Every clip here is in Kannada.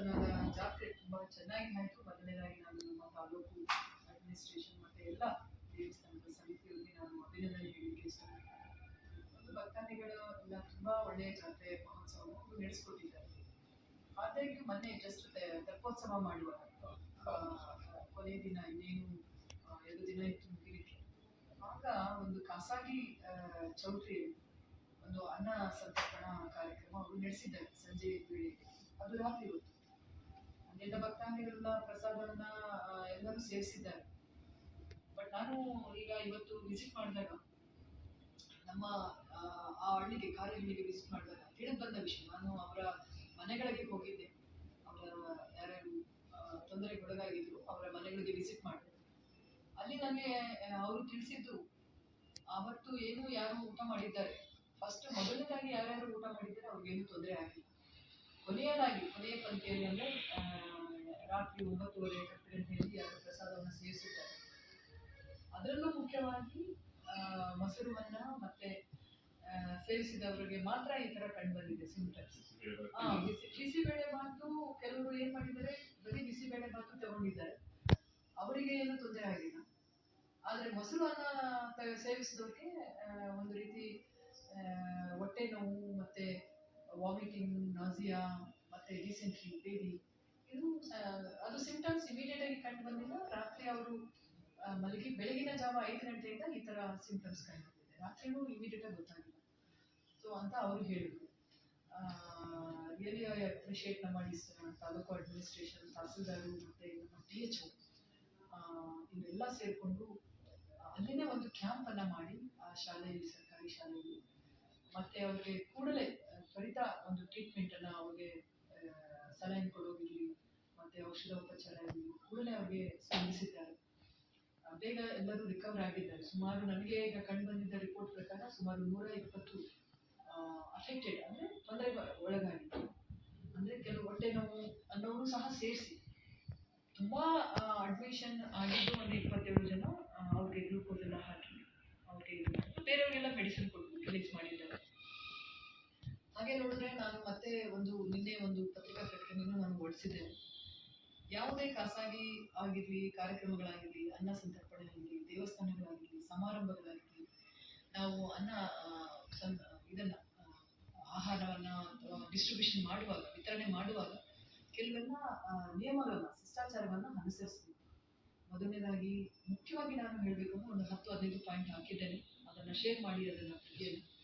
ದೇವಸ್ಥಾನದ ಜಾತ್ರೆ ತುಂಬಾ ಚೆನ್ನಾಗಿ ಆಯ್ತು. ಮೊದಲನೇದಾಗಿ ನಾನು ನಮ್ಮ ತಾಲೂಕು ಅಡ್ಮಿನಿಸ್ಟ್ರೇಷನ್ ಮತ್ತೆ ಎಲ್ಲ ದೇವಸ್ಥಾನದ ಸಮಿತಿಯವರಿಗೆ ನಾನು ಅಭಿನಂದನೆ ಹೇಳಲಿಕ್ಕೆ ಇಷ್ಟಪಡ್ತೀನಿ. ಭಕ್ತಾದಿಗಳು ಎಲ್ಲ ತುಂಬಾ ಒಳ್ಳೆಯ ಜಾತ್ರೆ ಮಹೋತ್ಸವವನ್ನು ನಡೆಸ್ಕೊಟ್ಟಿದ್ದಾರೆ. ಆದಾಗ್ಯೂ ಮೊನ್ನೆ ಜಸ್ಟ್ ತೆಪ್ಪೋತ್ಸವ ಮಾಡುವ ಆ, ಕೊನೆಯ ದಿನ ಇನ್ನೇನು ಎರಡು ದಿನ ಇತ್ತು ಮುಗಿಲಿಕ್ಕೆ ಆಗ ಒಂದು ಖಾಸಗಿ ಚೌಟ್ರಿಯಲ್ಲಿ ಒಂದು ಅನ್ನ ಸಂತರ್ಪಣಾ ಕಾರ್ಯಕ್ರಮ ಅವರು ನಡೆಸಿದ್ದಾರೆ ಸಂಜೆ ವೇಳೆಗೆ. ಅದು ರಾತ್ರಿ ಹೊತ್ತು. ಅಲ್ಲೆಲ್ಲ ಭಕ್ತಾದಿಗಳೆಲ್ಲ ಪ್ರಸಾದವನ್ನ ಆ, ಎಲ್ಲರೂ ಸೇರಿಸಿದ್ದಾರೆ. ಬಟ್ ನಾನು ಈಗ ಇವತ್ತು ವಿಸಿಟ್ ಮಾಡಿದಾಗ ನಮ್ಮ ಆ, ಆ ಹಳ್ಳಿಗೆ ಕಾರಹಳ್ಳಿಗೆ ವಿಸಿಟ್ ಮಾಡಿದಾಗ ತಿಳಿದು ಬಂದ ವಿಷಯ ನಾನು ಅವರ ಮನೆಗಳಿಗೆ ಹೋಗಿದ್ದೆ. ಅವರ ಆ, ತೊಂದರೆಗೆ ಒಳಗಾಗಿದ್ರು ಅವರ ಮನೆಗಳಿಗೆ ವಿಸಿಟ್ ಮಾಡಿದೆ. ಅಲ್ಲಿ ನನಗೆ ಅವರು ತಿಳಿಸಿದ್ದು ಅವತ್ತು ಏನು ಯಾರು ಊಟ ಮಾಡಿದ್ದಾರೆ? ಫಸ್ಟ್ ಮೊದಲನೇದಾಗಿ ಯಾರ್ಯಾರು ಊಟ ಮಾಡಿದ್ದಾರೆ ಅವ್ರಿಗೇನು ತೊಂದರೆ ಆಗಿಲ್ಲ ಕೊನೆಯದಾಗಿ ಕೊನೆಯ ಪಂಕ್ತಿಯಲ್ಲಿ ಅಂದರೆ ರಾತ್ರಿ ಒಂಬತ್ತುವರೆ ಹತ್ತು ಗಂಟೆಯಲ್ಲಿ ಯಾರು ಪ್ರಸಾದವನ್ನು ಸೇವಿಸುತ್ತಾರೆ. ಅದರಲ್ಲೂ ಮುಖ್ಯವಾಗಿ ಮೊಸರು ಮೊಸರುವನ್ನ ಮತ್ತೆ ಸೇವಿಸಿದವರಿಗೆ ಮಾತ್ರ ಈ ತರ ಕಂಡು ಬಂದಿದೆ ಸಿಂಪ್ಟಮ್ಸ್ ಬಿಸಿ ಬಿಸಿಬೇಳೆ ಬಾತು ಕೆಲವರು ಏನ್ ಮಾಡಿದ್ದಾರೆ? ಬರೀ ಬಿಸಿಬೇಳೆ ಬಾತು ತಗೊಂಡಿದ್ದಾರೆ. ಅವರಿಗೆ ಏನು ತೊಂದರೆ ಆಗಿಲ್ಲ. ಆದ್ರೆ ಮೊಸರು ಅನ್ನ ತ- ಸೇವಿಸಿದವ್ರಿಗೆ ಒಂದು ರೀತಿ ಹೊಟ್ಟೆ ನೋವು ಮತ್ತೆ ವಾಮಿಟಿಂಗ್ ನಾಸಿಯಾ ಮತ್ತೆ ಡಿಸೆಂಟ್ರಿ ಬೇದಿ ಇದು ಅದು ಸಿಂಪ್ಟಮ್ಸ್ ಇಮಿಡಿಯೇಟ್ ಆಗಿ ಕಂಡು ಬಂದಿಲ್ಲ. ರಾತ್ರಿ ಅವರು ಮಲಗಿ, ಬೆಳಗಿನ ಜಾವ ಐದು ಗಂಟೆಯಿಂದ ಈ ತರ ಸಿಂಪ್ಟಮ್ಸ್ ಕಂಡು ಬಂದಿದೆ. ರಾತ್ರಿನೂ ಇಮಿಡಿಯೇಟ್ ಆಗಿ ಗೊತ್ತಾಗಿಲ್ಲ. ಸೊ ಅಂತ ಅವರು ಹೇಳಿದ್ರು. ರಿಯಲಿ ಐ ಅಪ್ರಿಷಿಯೇಟ್ ನಮ್ಮ ತಾಲೂಕು ಅಡ್ಮಿನಿಸ್ಟ್ರೇಷನ್ ತಹಸೀಲ್ದಾರು ಮತ್ತೆ ನಮ್ಮ ಟಿ ಎಚ್ ಇವರೆಲ್ಲ ಸೇರಿಕೊಂಡು ಅಲ್ಲಿನೇ ಒಂದು ಕ್ಯಾಂಪ್ ಅನ್ನ ಮಾಡಿ, ಆ ಶಾಲೆಯಲ್ಲಿ, ಸರ್ಕಾರಿ ಶಾಲೆಯಲ್ಲಿ. ಮತ್ತೆ ಅವ್ರಿಗೆ ಕೂಡಲೇ ತ್ವರಿತ ಒಂದು ಟ್ರೀಟ್ಮೆಂಟ್ ಅನ್ನ ಅವ್ರಿಗೆ ಸಲಹೆ ಕೊಡೋದಿರಲಿ ಔಷಧೋಪಚಾರ ಇರಲಿ. ಕೂಡಲೇ ಅವ್ರಿಗೆ ಸ್ಪಂದಿಸಿದ್ದಾರೆ. ಬೇಗ ಎಲ್ಲರೂ ರಿಕವರ್ ಆಗಿದ್ದಾರೆ. ಸುಮಾರು ನನಗೆ ಈಗ ಕಂಡು ಬಂದಿದ್ದ ರಿಪೋರ್ಟ್ ಪ್ರಕಾರ ಸುಮಾರು ನೂರ ಇಪ್ಪತ್ತು ಅಫೆಕ್ಟೆಡ್ ಅಂದ್ರೆ ತೊಂದರೆ ಒಳಗಾಗಿತ್ತು. ಅಂದ್ರೆ ಕೆಲವು ಹೊಟ್ಟೆ ನೋವು ಅನ್ನೋರು ಸಹ ಸೇರಿಸಿ. ತುಂಬಾ ಅಡ್ಮಿಷನ್ ಆಗಿದ್ದು ಒಂದು ಇಪ್ಪತ್ತೇಳು ಜನ ಅವ್ರಿಗೆ ಗ್ಲೂಕೋಸ್ ಎಲ್ಲ ಹಾಕಿ, ಅವ್ರಿಗೆ. ಬೇರೆಯವರಿಗೆಲ್ಲ ಮೆಡಿಸಿನ್ ಕೊಟ್ಟು ರಿಲೀಸ್ ಮಾಡಿದ್ದಾರೆ. ಹಾಗೆ ನೋಡಿದ್ರೆ ನಾನು ಮತ್ತೆ ಒಂದು ನಿನ್ನೆ ಒಂದು ಪತ್ರಿಕಾ ಪ್ರಕಟಣೆಯನ್ನು ನಾನು ಹೊರಡಿಸಿದ್ದೇನೆ ಯಾವುದೇ ಖಾಸಗಿ ಆಗಿರ್ಲಿ, ಕಾರ್ಯಕ್ರಮಗಳಾಗಿರ್ಲಿ, ಅನ್ನ ಸಂತರ್ಪಣೆ ಆಗಿರಲಿ ದೇವಸ್ಥಾನಗಳಾಗಿರಲಿ, ಸಮಾರಂಭಗಳಾಗಿರಲಿ, ನಾವು ಅನ್ನ ಇದನ್ನ ಆಹಾರವನ್ನ ಡಿಸ್ಟ್ರಿಬ್ಯೂಷನ್ ಮಾಡುವಾಗ, ವಿತರಣೆ ಮಾಡುವಾಗ ಕೆಲವೆಲ್ಲ ನಿಯಮಗಳನ್ನ, ಶಿಷ್ಟಾಚಾರವನ್ನ ಅನುಸರಿಸಬೇಕು. ಮೊದಲನೇದಾಗಿ, ಮುಖ್ಯವಾಗಿ ನಾನು ಹೇಳಬೇಕು ಅಂದ್ರೆ ಒಂದು ಹತ್ತು, ಹದಿನೈದು ಪಾಯಿಂಟ್ ಹಾಕಿದ್ದೇನೆ. ಅದನ್ನ ಶೇರ್ ಮಾಡಿ, ಅದನ್ನ ಪ್ರತಿಯನ್ನು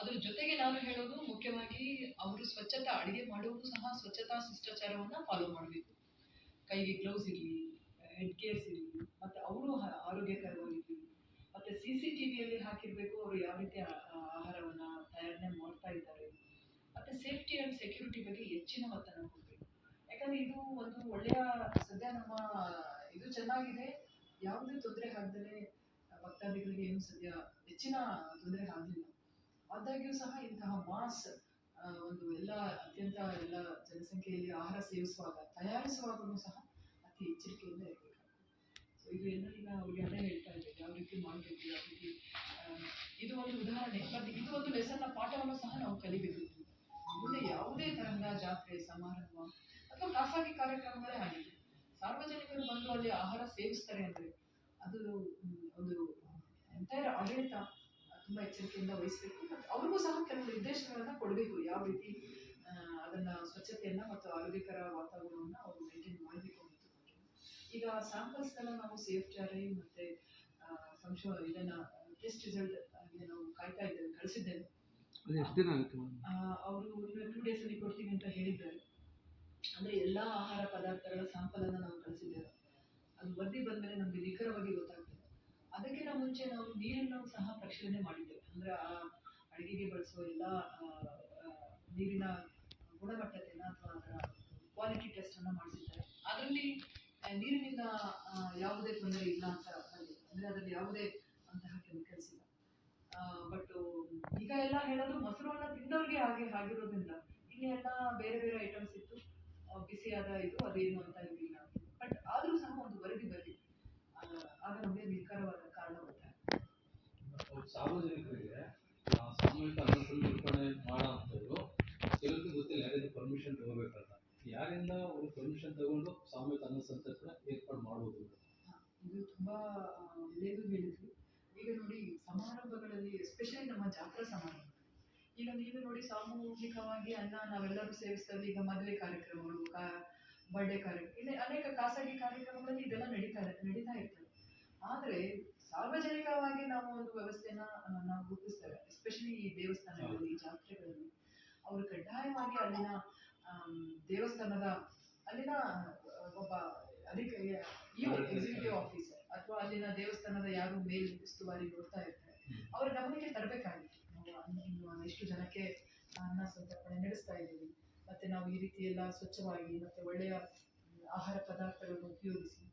ಅದ್ರ ಜೊತೆಗೆ ನಾನು ಹೇಳೋದು ಮುಖ್ಯವಾಗಿ ಅವರು ಸ್ವಚ್ಛತಾ ಅಡಿಗೆ ಮಾಡುವುದು ಸಹ ಸ್ವಚ್ಛತಾ ಶಿಷ್ಟಾಚಾರವನ್ನ ಫಾಲೋ ಮಾಡಬೇಕು. ಕೈಗೆ ಗ್ಲೌಸ್ ಇರಲಿ ಹೆಡ್ ಕೇರ್ಸ್ ಇರಲಿ, ಮತ್ತೆ ಅವರು ಆರೋಗ್ಯಕರವಾಗಿರಲಿ. ಮತ್ತೆ ಸಿ ಸಿ ಟಿ ವಿಯಲ್ಲಿ ಹಾಕಿರ್ಬೇಕು, ಅವರು ಯಾವ ರೀತಿ ಆಹಾರವನ್ನು ತಯಾರಣೆ ಮಾಡ್ತಾ ಇದ್ದಾರೆ. ಮತ್ತೆ ಸೇಫ್ಟಿ ಅಂಡ್ ಸೆಕ್ಯೂರಿಟಿ ಬಗ್ಗೆ ಹೆಚ್ಚಿನ ಒತ್ತನ್ನು ಕೊಡಬೇಕು. ಯಾಕಂದ್ರೆ ಇದು ಒಂದು ಒಳ್ಳೆಯ, ಸದ್ಯ ನಮ್ಮ, ಇದು ಚೆನ್ನಾಗಿದೆ. ಯಾವುದೇ ತೊಂದರೆ ಆಗದೇ ಭಕ್ತಾದಿಗಳಿಗೆ ಏನು ಸದ್ಯ ಹೆಚ್ಚಿನ ತೊಂದರೆ ಆಗಲಿಲ್ಲ. ಆದಾಗ್ಯೂ ಸಹ ಇಂತಹ ಮಾಸ್ ಒಂದು ಎಲ್ಲ ಅತ್ಯಂತ ಎಲ್ಲ ಜನಸಂಖ್ಯೆಯಲ್ಲಿ ಆಹಾರ ಸೇವಿಸುವಾಗ, ತಯಾರಿಸುವಾಗಲೂ ಸಹ ಅತಿ ಎಚ್ಚರಿಕೆಯಿಂದ ಇರಬೇಕು ಸೊ ಇದು ಎಲ್ಲರಿಗ ಅವ್ರಿಗೆ ಅದೇ ಹೇಳ್ತಾ ಇದ್ದೇವೆ ಯಾವ ರೀತಿ ಮಾಡಬೇಕು, ಯಾವ ರೀತಿ ಇದು ಒಂದು ಉದಾಹರಣೆ ಬಟ್ ಇದು ಒಂದು ಲೆಸನ್ನ ಪಾಠವನ್ನು ಸಹ ನಾವು ಕಲಿಬೇಕು. ಮುಂದೆ ಯಾವುದೇ ತರಹದ ಜಾತ್ರೆ, ಸಮಾರಂಭ ಅಥವಾ ಖಾಸಗಿ ಕಾರ್ಯಕ್ರಮಗಳೇ ಆಗಿದೆ ಸಾರ್ವಜನಿಕರು ಬಂದು ಅಲ್ಲಿ ಆಹಾರ ಸೇವಿಸ್ತಾರೆ ಅಂದ್ರೆ ಅದು ಒಂದು ಎಂಟೈರ್ ಆಡಳಿತ ತುಂಬಾ ಎಚ್ಚರಿಕೆಯಿಂದ ವಹಿಸಬೇಕು. ಮತ್ತು ಅವ್ರಿಗೂ ಸಹ ಕೆಲವು ನಿರ್ದೇಶನಗಳನ್ನ ಕೊಡಬೇಕು. ಯಾವ ರೀತಿ ಅದನ್ನ ಸ್ವಚ್ಛತೆಯನ್ನ ಮತ್ತು ಆರೋಗ್ಯಕರ ವಾತಾವರಣವನ್ನ ಅವರು ಮೇಂಟೈನ್ ಮಾಡಬೇಕು ಅನ್ನೋದು ಈಗ ಸ್ಯಾಂಪಲ್ಸ್ ಎಲ್ಲ ನಾವು ಸೇಫ್ ಜಾರಿ ಮತ್ತೆ ಸಂಶೋ ಇದನ್ನ ಟೆಸ್ಟ್ ರಿಸಲ್ಟ್ ನಾವು ಕಾಯ್ತಾ ಇದ್ದೇವೆ ಕಳಿಸಿದ್ದೇವೆ. ಅವರು ಟೂ ಡೇಸ್ ಅಲ್ಲಿ ಕೊಡ್ತೀವಿ ಅಂತ ಹೇಳಿದ್ದಾರೆ. ಅಂದ್ರೆ ಎಲ್ಲಾ ಆಹಾರ ಪದಾರ್ಥಗಳ ಸ್ಯಾಂಪಲ್ ಅನ್ನ ನಾವು ಕಳಿಸಿದ್ದೇವೆ. ಅದು ವರದಿ ಬಂದ್ಮೇಲೆ ನಮ್ಗೆ ನಿಖರವಾಗಿ ಗೊತ್ತಾಗ್ತದೆ. ಅದಕ್ಕಿಂತ ಮುಂಚೆ ನಾವು ನೀರನ್ನು ಸಹ ಪರಿಶೀಲನೆ ಮಾಡಿದ್ದೇವೆ ಅಂದ್ರೆ ಆ ಅಡುಗೆಗೆ ಬಳಸುವ ಎಲ್ಲ ನೀರಿನ ಗುಣಮಟ್ಟತೆಯನ್ನ ಅಥವಾ ಅದರ ಕ್ವಾಲಿಟಿ ಟೆಸ್ಟ್ ಅನ್ನ ಮಾಡಿಸಿದ್ದಾರೆ. ಅದರಲ್ಲಿ ನೀರಿನಿಂದ ಯಾವುದೇ ತೊಂದರೆ ಇಲ್ಲ ಅಂತ ಬಂದಿದೆ ಅಂದ್ರೆ ಅದರಲ್ಲಿ ಯಾವುದೇ ಅಂತಹ ಕೆಮಿಕಲ್ಸ್ ಇಲ್ಲ. ಬಟ್ ಈಗ ಎಲ್ಲ ಹೇಳೋದು ಮೊಸರನ್ನ ತಿಂದವ್ರಿಗೆ ಹಾಗೆ ಆಗಿರೋದ್ರಿಂದ ಎಲ್ಲ ಬೇರೆ ಬೇರೆ ಐಟಮ್ಸ್ ಇತ್ತು. ಬಿಸಿಯಾದ ಇದು, ಅದೇನು ಅಂತ ಇರಲಿಲ್ಲ. ಬಟ್ ಆದರೂ ಸಹ ಒಂದು ವರದಿ ಬರಲಿ ಆಗ ನಮಗೆ ನಿಖರವಾದ ಸಾರ್ವಜನಿಕರಿಗೆ ಸಾಮೂಹಿಕ ಅನ್ನ ಸಂತರ್ಪಣೆ ಮಾಡೋ ಅಂಥವ್ರು ಕೆಲವ್ರಿಗೆ ಗೊತ್ತಿಲ್ಲ ಯಾರಿಂದ ಪರ್ಮಿಷನ್ ತಗೋಬೇಕಂತ. ಯಾರಿಂದ ಅವರು ಪರ್ಮಿಷನ್ ತಗೊಂಡು ಸಾಮೂಹಿಕ ಅನ್ನ ಸಂತರ್ಪಣೆ ಏರ್ಪಾಡು ಮಾಡುವುದು ಇದು ತುಂಬಾ ಒಳ್ಳೇದು ಹೇಳಿದ್ರು. ಈಗ ನೋಡಿ, ಸಮಾರಂಭಗಳಲ್ಲಿ ಎಸ್ಪೆಷಲಿ ನಮ್ಮ ಜಾತ್ರಾ ಸಮಾರಂಭ. ಈಗ ನೀವು ನೋಡಿ, ಸಾಮೂಹಿಕವಾಗಿ ಅನ್ನ ನಾವೆಲ್ಲರೂ ಸೇವಿಸ್ತೇವೆ. ಈಗ ಮದುವೆ ಕಾರ್ಯಕ್ರಮಗಳು ಬರ್ಡೇ ಕಾರ್ಯಕ್ರಮ, ಇಲ್ಲಿ ಅನೇಕ ಖಾಸಗಿ ಕಾರ್ಯಕ್ರಮಗಳಲ್ಲಿ ಇದೆಲ್ಲ ನಡೀತಾ ನಡೀತಾ ಇರ್ತದೆ. ಆದರೆ ಸಾರ್ವಜನಿಕವಾಗಿ ನಾವು ಒಂದು ವ್ಯವಸ್ಥೆನ ನಾವು ರೂಪಿಸ್ತೇವೆ. ಎಸ್ಪೆಷಲಿ ಈ ದೇವಸ್ಥಾನಗಳಲ್ಲಿ ಜಾತ್ರೆಗಳಲ್ಲಿ. ಅವರು ಕಡ್ಡಾಯವಾಗಿ ಅಲ್ಲಿನ ದೇವಸ್ಥಾನದ ಅಲ್ಲಿನ ಒಬ್ಬ ಅಧಿಕ ಎಕ್ಸಿಕ್ಯೂಟಿವ್ ಆಫೀಸರ್ ಅಥವಾ ಅಲ್ಲಿನ ದೇವಸ್ಥಾನದ ಯಾರು ಮೇಲ್ ಉಸ್ತುವಾರಿ ನೋಡ್ತಾ ಇರ್ತಾರೆ ಅವರ ಗಮನಕ್ಕೆ ತರಬೇಕಾಗಿತ್ತು. ನಾವು ಎಷ್ಟು ಜನಕ್ಕೆ ಅನ್ನ ಸಂತರ್ಪಣೆ ನಡೆಸ್ತಾ ಇದ್ದೀವಿ. ಮತ್ತೆ ನಾವು ಈ ರೀತಿ ಎಲ್ಲ ಸ್ವಚ್ಛವಾಗಿ ಮತ್ತೆ ಒಳ್ಳೆಯ ಆಹಾರ ಪದಾರ್ಥಗಳನ್ನು ಉಪಯೋಗಿಸಿ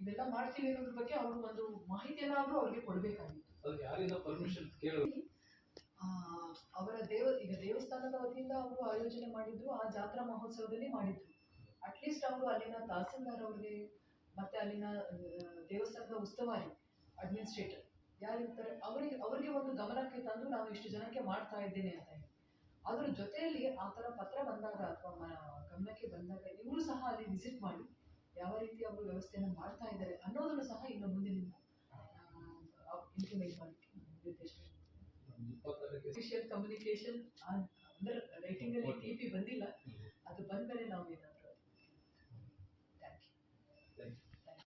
ಇವೆಲ್ಲ ಮಾಡ್ತೀವಿ ಅನ್ನೋದ್ರ ಬಗ್ಗೆ ಅವರು ಒಂದು ಮಾಹಿತಿಯನ್ನಾದ್ರೂ ಅವ್ರಿಗೆ ಕೊಡಬೇಕಾಗಿತ್ತು. ಅವರ ದೇವ ಈಗ ದೇವಸ್ಥಾನದ ವತಿಯಿಂದ ಅವರು ಆಯೋಜನೆ ಮಾಡಿದ್ರು ಆ ಜಾತ್ರಾ ಮಹೋತ್ಸವದಲ್ಲಿ ಮಾಡಿದ್ರು. ಅಟ್ಲೀಸ್ಟ್ ಅವರು ಅಲ್ಲಿನ ತಹಸೀಲ್ದಾರ್ ಅವ್ರಿಗೆ ಮತ್ತೆ ಅಲ್ಲಿನ ದೇವಸ್ಥಾನದ ಉಸ್ತುವಾರಿ ಅಡ್ಮಿನಿಸ್ಟ್ರೇಟರ್ ಯಾರಿರ್ತಾರೆ ಅವರಿಗೆ ಅವರಿಗೆ ಒಂದು ಗಮನಕ್ಕೆ ತಂದು ನಾವು ಇಷ್ಟು ಜನಕ್ಕೆ ಮಾಡ್ತಾ ಇದ್ದೇನೆ ಅಂತ ಹೇಳಿ. ಅದ್ರ ಜೊತೆಯಲ್ಲಿ ಆ ಥರ ಪತ್ರ ಬಂದಾಗ ಅಥವಾ ಗಮನಕ್ಕೆ ಬಂದಾಗ ಇವರು ಸಹ ಅಲ್ಲಿ ವಿಸಿಟ್ ಮಾಡಿ ಯಾವ ರೀತಿ ಅವರು ವ್ಯವಸ್ಥೆಯನ್ನು ಮಾಡ್ತಾ ಇದ್ದಾರೆ ಅನ್ನೋದನ್ನು ಸಹ ಇನ್ನು ಇಂಪ್ಲಿಮೆಂಟ್ ಮಾಡಲಿಕ್ಕೆ ನಿರ್ದೇಶ ಇಪ್ಪತ್ತಾರಕ್ಕೆ ಅಫಿಷಿಯಲ್ ಕಮ್ಯುನಿಕೇಶನ್ ಅಂದ್ರೆ ರೈಟಿಂಗ್ ಅಲ್ಲಿ ಟಿ ಪಿ ಬಂದಿಲ್ಲ. ಅದು ಬಂದ ಮೇಲೆ ನಾವು